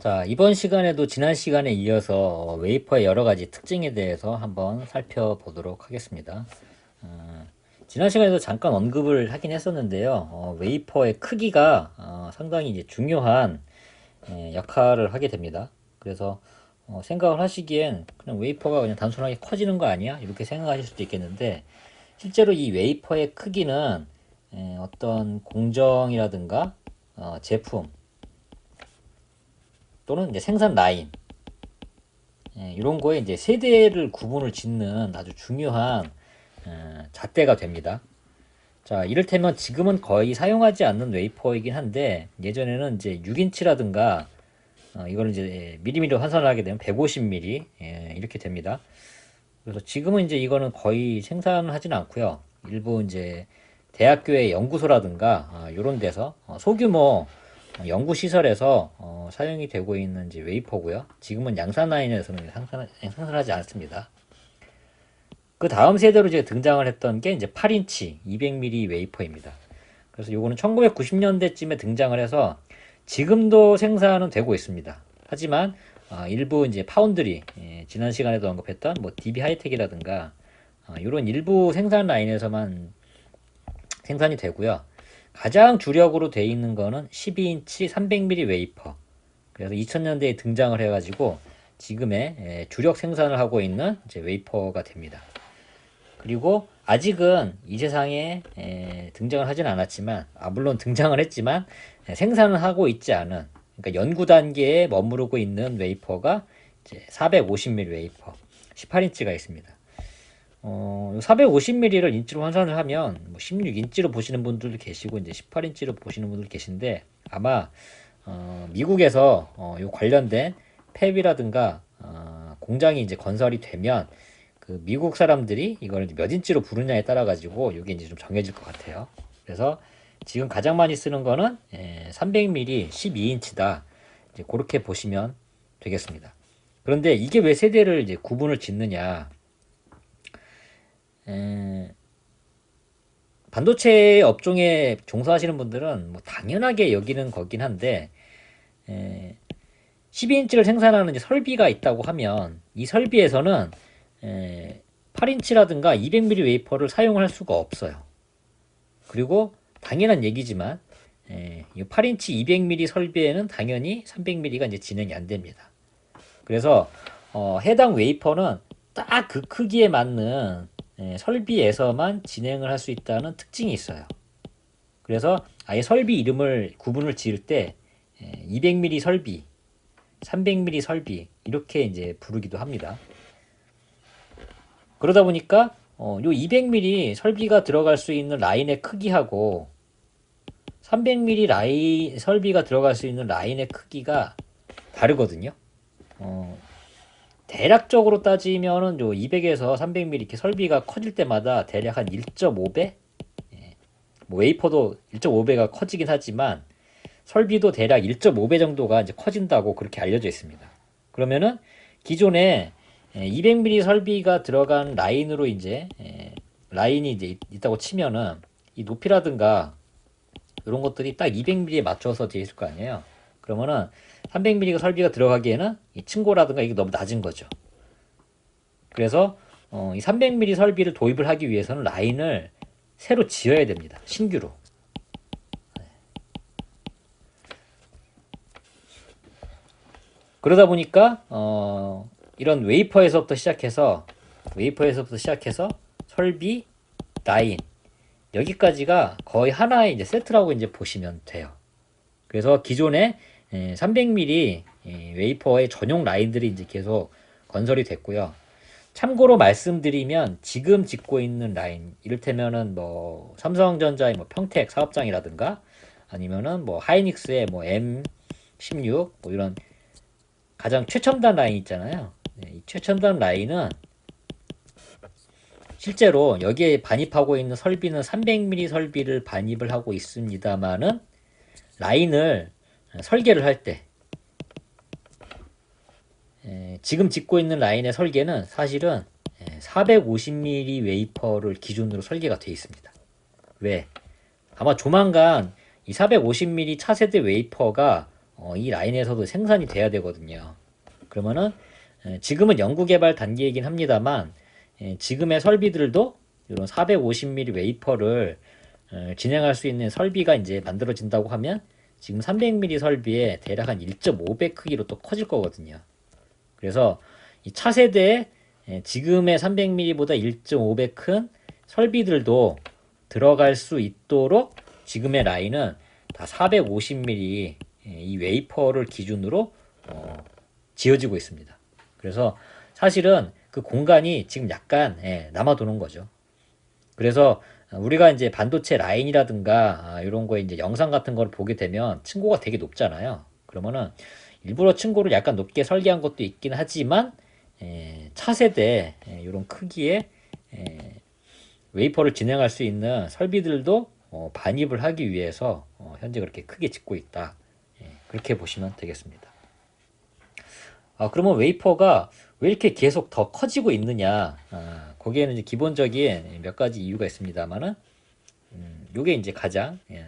자, 이번 시간에도 지난 시간에 이어서 웨이퍼의 여러 가지 특징에 대해서 한번 살펴보도록 하겠습니다. 어, 지난 시간에도 잠깐 언급을 하긴 했었는데요. 어, 웨이퍼의 크기가 어, 상당히 이제 중요한 예, 역할을 하게 됩니다. 그래서 어, 생각을 하시기엔 그냥 웨이퍼가 그냥 단순하게 커지는 거 아니야? 이렇게 생각하실 수도 있겠는데 실제로 이 웨이퍼의 크기는 예, 어떤 공정이라든가 어, 제품 또는 이제 생산 라인 예, 이런 거에 이제 세대를 구분을 짓는 아주 중요한 어, 잣대가 됩니다. 자, 이를테면 지금은 거의 사용하지 않는 웨이퍼이긴 한데 예전에는 이제 6인치라든가 어, 이거는 이제 미리미리 환산을 하게 되면 150mm 예, 이렇게 됩니다. 그래서 지금은 이제 이거는 거의 생산을 하지는 않고요. 일부 이제 대학교의 연구소라든가 어, 이런 데서 어, 소규모 연구 시설에서 어, 사용이 되고 있는 이제 웨이퍼고요. 지금은 양산 라인에서는 생산, 생산하지 않습니다. 그 다음 세대로 이제 등장을 했던 게 이제 8인치 200mm 웨이퍼입니다. 그래서 요거는 1990년대쯤에 등장을 해서 지금도 생산은 되고 있습니다. 하지만 어, 일부 이제 파운드리 예, 지난 시간에도 언급했던 뭐 DB 하이텍이라든가 어, 이런 일부 생산 라인에서만 생산이 되고요. 가장 주력으로 돼 있는 거는 12인치 300mm 웨이퍼. 그래서 2000년대에 등장을 해가지고 지금의 예, 주력 생산을 하고 있는 웨이퍼가 됩니다. 그리고 아직은 이 세상에 에, 등장을 하진 않았지만, 아, 물론 등장을 했지만, 에, 생산을 하고 있지 않은, 그러니까 연구 단계에 머무르고 있는 웨이퍼가 이제 450mm 웨이퍼, 18인치가 있습니다. 어, 450mm를 인치로 환산을 하면, 뭐 16인치로 보시는 분들도 계시고, 이제 18인치로 보시는 분들 계신데, 아마, 어, 미국에서, 어, 요 관련된 팹이라든가, 어, 공장이 이제 건설이 되면, 그 미국 사람들이 이걸 몇 인치로 부르냐에 따라 가지고 이게 이제 좀 정해질 것 같아요. 그래서 지금 가장 많이 쓰는 거는 300mm 12인치다. 이제 그렇게 보시면 되겠습니다. 그런데 이게 왜 세대를 이제 구분을 짓느냐? 에, 반도체 업종에 종사하시는 분들은 뭐 당연하게 여기는 거긴 한데 에, 12인치를 생산하는 이제 설비가 있다고 하면 이 설비에서는 에, 8인치라든가 200mm 웨이퍼를 사용할 수가 없어요. 그리고 당연한 얘기지만 에, 8인치 200mm 설비에는 당연히 300mm가 이제 진행이 안 됩니다. 그래서 어, 해당 웨이퍼는 딱 그 크기에 맞는 에, 설비에서만 진행을 할 수 있다는 특징이 있어요. 그래서 아예 설비 이름을 구분을 지을 때 에, 200mm 설비, 300mm 설비 이렇게 이제 부르기도 합니다. 그러다 보니까 어, 요 200mm 설비가 들어갈 수 있는 라인의 크기하고 300mm 라인 설비가 들어갈 수 있는 라인의 크기가 다르거든요. 어, 대략적으로 따지면은 요 200에서 300mm 이렇게 설비가 커질 때마다 대략 한 1.5배? 예. 뭐 웨이퍼도 1.5배가 커지긴 하지만 설비도 대략 1.5배 정도가 이제 커진다고 그렇게 알려져 있습니다. 그러면은 기존에 200mm 설비가 들어간 라인으로 이제 라인이 이제 있다고 치면은 이 높이라든가 이런 것들이 딱 200mm에 맞춰서 되어 있을 거 아니에요. 그러면은 300mm 설비가 들어가기에는 이 층고라든가 이게 너무 낮은 거죠. 그래서 어, 이 300mm 설비를 도입을 하기 위해서는 라인을 새로 지어야 됩니다. 신규로. 그러다 보니까 어, 이런 웨이퍼에서부터 시작해서 웨이퍼에서부터 시작해서 설비, 라인 여기까지가 거의 하나의 이제 세트라고 이제 보시면 돼요. 그래서 기존에 300mm 웨이퍼의 전용 라인들이 이제 계속 건설이 됐고요. 참고로 말씀드리면 지금 짓고 있는 라인 이를테면은 뭐 삼성전자의 뭐 평택 사업장이라든가 아니면은 뭐 하이닉스의 뭐 M16 뭐 이런 가장 최첨단 라인 있잖아요. 네, 이 최첨단 라인은 실제로 여기에 반입하고 있는 설비는 300mm 설비를 반입을 하고 있습니다만은 라인을 설계를 할 때 지금 짓고 있는 라인의 설계는 사실은 450mm 웨이퍼를 기준으로 설계가 되어 있습니다. 왜? 아마 조만간 이 450mm 차세대 웨이퍼가 어, 이 라인에서도 생산이 돼야 되거든요. 그러면은 에, 지금은 연구개발 단계이긴 합니다만 에, 지금의 설비들도 이런 450mm 웨이퍼를 어, 진행할 수 있는 설비가 이제 만들어진다고 하면 지금 300mm 설비에 대략 한 1.5배 크기로 또 커질 거거든요. 그래서 이 차세대에 에, 지금의 300mm보다 1.5배 큰 설비들도 들어갈 수 있도록 지금의 라인은 다 450mm 이 웨이퍼를 기준으로 어, 지어지고 있습니다. 그래서 사실은 그 공간이 지금 약간 예, 남아도는 거죠. 그래서 우리가 이제 반도체 라인이라든가 아, 이런 거에 이제 영상 같은 걸 보게 되면 층고가 되게 높잖아요. 그러면은 일부러 층고를 약간 높게 설계한 것도 있긴 하지만 에, 차세대 에, 이런 크기의 에, 웨이퍼를 진행할 수 있는 설비들도 어, 반입을 하기 위해서 어, 현재 그렇게 크게 짓고 있다. 예, 그렇게 보시면 되겠습니다. 아, 그러면 웨이퍼가 왜 이렇게 계속 더 커지고 있느냐? 아, 거기에는 이제 기본적인 몇 가지 이유가 있습니다만은, 음, 요게 이제 가장, 예,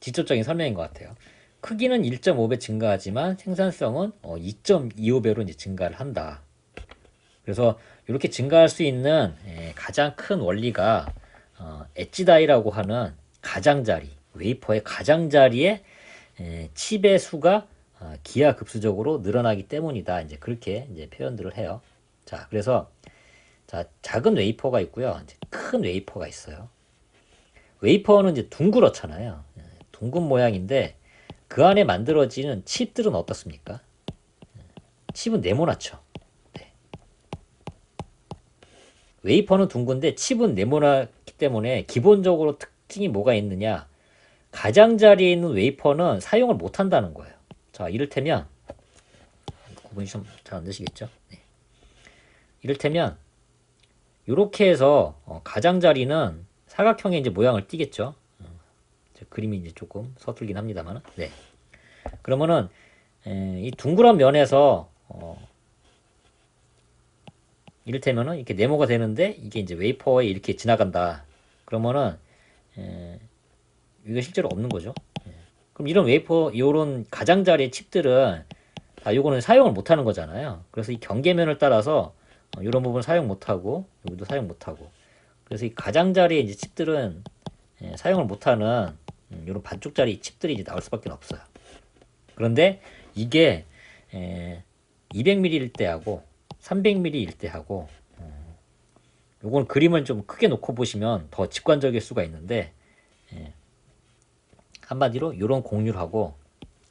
직접적인 설명인 것 같아요. 크기는 1.5배 증가하지만 생산성은 어, 2.25배로 이제 증가를 한다. 그래서 이렇게 증가할 수 있는 예, 가장 큰 원리가 어, 엣지다이라고 하는 가장자리, 웨이퍼의 가장자리에 에, 칩의 수가 어, 기하급수적으로 늘어나기 때문이다. 이제 그렇게 이제 표현들을 해요. 자, 그래서 자 작은 웨이퍼가 있고요. 큰 웨이퍼가 있어요. 웨이퍼는 이제 둥그렇잖아요. 예, 둥근 모양인데 그 안에 만들어지는 칩들은 어떻습니까? 예, 칩은 네모나죠. 네. 웨이퍼는 둥근데 칩은 네모나기 때문에 기본적으로 특징이 뭐가 있느냐? 가장자리에 있는 웨이퍼는 사용을 못 한다는 거예요. 자, 이를테면 구분이 좀 잘 안 되시겠죠? 네. 이를테면 이렇게 해서 어, 가장자리는 사각형의 이제 모양을 띠겠죠. 어, 저 그림이 이제 조금 서툴긴 합니다만, 네. 그러면은 에, 이 둥그런 면에서 어, 이를테면은 이렇게 네모가 되는데 이게 이제 웨이퍼에 이렇게 지나간다. 그러면은 에, 이거 실제로 없는 거죠. 예. 그럼 이런 웨이퍼, 이런 가장자리 칩들은 다 요거는 사용을 못 하는 거잖아요. 그래서 이 경계면을 따라서 어, 이런 부분 사용 못 하고 여기도 사용 못 하고 그래서 이 가장자리 이제 칩들은 예, 사용을 못 하는 음, 이런 반쪽짜리 칩들이 이제 나올 수밖에 없어요. 그런데 이게 에, 200mm일 때하고 300mm일 때하고 어, 요건 그림을 좀 크게 놓고 보시면 더 직관적일 수가 있는데 예, 한마디로 이런 공률 하고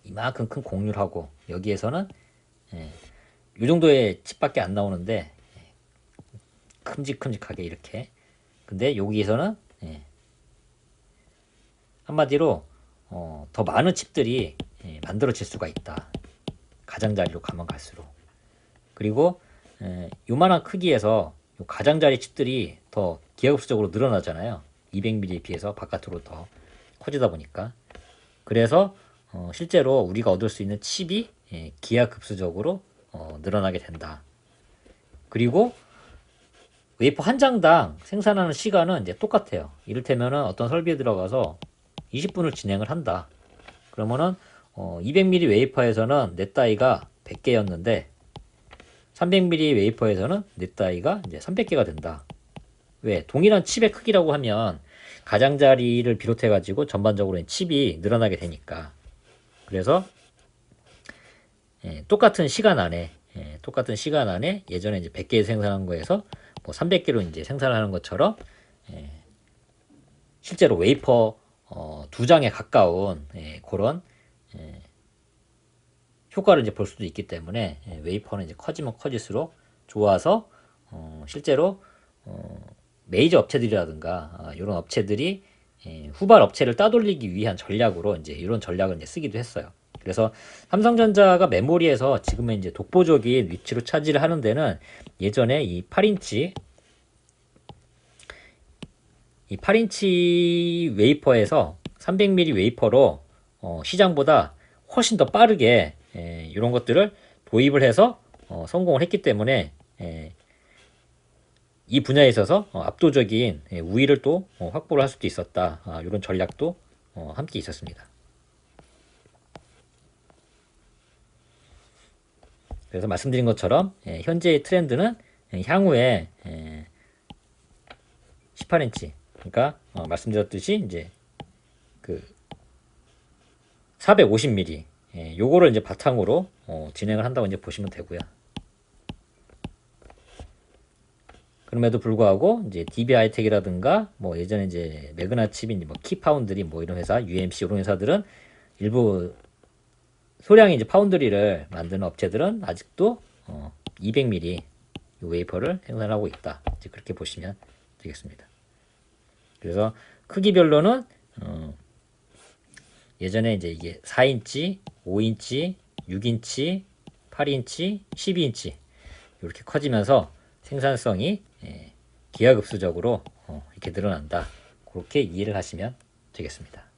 이만큼 큰 공률 하고 여기에서는 예, 이 정도의 칩밖에 안 나오는데 예, 큼직큼직하게 이렇게. 근데 여기에서는 예, 한마디로 어, 더 많은 칩들이 예, 만들어질 수가 있다. 가장자리로 가면 갈수록. 그리고 예, 요만한 크기에서 요 가장자리 칩들이 더 기하급수적으로 늘어나잖아요. 200mm에 비해서 바깥으로 더 커지다 보니까 그래서 어, 실제로 우리가 얻을 수 있는 칩이 예, 기하급수적으로 어, 늘어나게 된다. 그리고 웨이퍼 한 장당 생산하는 시간은 이제 똑같아요. 이를테면은 어떤 설비에 들어가서 20분을 진행을 한다. 그러면은 어, 200mm 웨이퍼에서는 넷 다이가 100개였는데 300mm 웨이퍼에서는 넷 다이가 이제 300개가 된다. 왜? 동일한 칩의 크기라고 하면 가장자리를 비롯해 가지고 전반적으로 칩이 늘어나게 되니까. 그래서 예, 똑같은 시간 안에 예, 똑같은 시간 안에 예전에 이제 100개 생산한 거에서 뭐 300개로 이제 생산하는 것처럼 예, 실제로 웨이퍼 어, 두 장에 가까운 예, 그런 예, 효과를 이제 볼 수도 있기 때문에 예, 웨이퍼는 이제 커지면 커질수록 좋아서 어, 실제로 어, 메이저 업체들이라든가 이런 업체들이 예, 후발 업체를 따돌리기 위한 전략으로 이제 이런 전략을 이제 쓰기도 했어요. 그래서 삼성전자가 메모리에서 지금의 이제 독보적인 위치로 차지를 하는 데는 예전에 이 8인치 이 8인치 웨이퍼에서 300mm 웨이퍼로 어, 시장보다 훨씬 더 빠르게 예, 이런 것들을 도입을 해서 어, 성공을 했기 때문에 예, 이 분야에 있어서 어, 압도적인 예, 우위를 또 어, 확보를 할 수도 있었다. 아, 이런 전략도 어, 함께 있었습니다. 그래서 말씀드린 것처럼 예, 현재의 트렌드는 예, 향후에 18인치 그러니까 말씀드렸듯이 이제 그 450mm 요거를 이제 바탕으로 진행을 한다고 이제 보시면 되고요. 그럼에도 불구하고 이제 DB 하이텍이라든가 뭐 예전에 이제 매그나 칩인 뭐 키파운드리 뭐 이런 회사, UMC 이런 회사들은 일부 소량의 이제 파운드리를 만드는 업체들은 아직도 어, 200mm 이 웨이퍼를 생산하고 있다. 이제 그렇게 보시면 되겠습니다. 그래서 크기별로는 어, 예전에 이제 이게 4인치, 5인치, 6인치, 8인치, 12인치 이렇게 커지면서 생산성이 예, 기하급수적으로 어, 이렇게 늘어난다. 그렇게 이해를 하시면 되겠습니다.